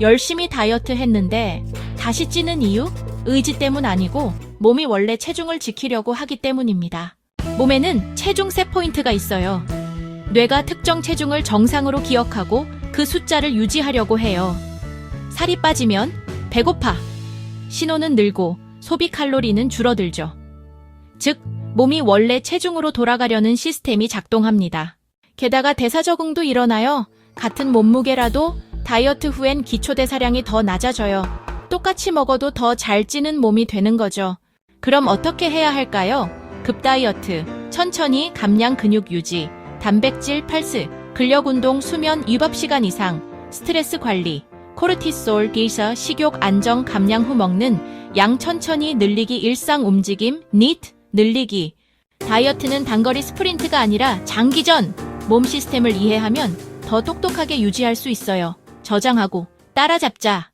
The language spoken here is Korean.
열심히 다이어트 했는데 다시 찌는 이유? 의지 때문 아니고 몸이 원래 체중을 지키려고 하기 때문입니다. 몸에는 체중 세 포인트가 있어요. 뇌가 특정 체중을 정상으로 기억하고 그 숫자를 유지하려고 해요. 살이 빠지면 배고파. 신호는 늘고 소비 칼로리는 줄어들죠. 즉, 몸이 원래 체중으로 돌아가려는 시스템이 작동합니다. 게다가 대사 적응도 일어나요. 같은 몸무게라도 다이어트 후엔 기초 대사량이 더 낮아져요. 똑같이 먹어도 더 잘 찌는 몸이 되는 거죠. 그럼 어떻게 해야 할까요? 급다이어트, 천천히 감량 근육 유지, 단백질 팔스, 근력 운동 수면 위법 시간 이상, 스트레스 관리, 코르티솔 기서 식욕 안정 감량 후 먹는 양 천천히 늘리기 일상 움직임 니트 늘리기 다이어트는 단거리 스프린트가 아니라 장기전 몸 시스템을 이해하면 더 똑똑하게 유지할 수 있어요. 저장하고 따라잡자.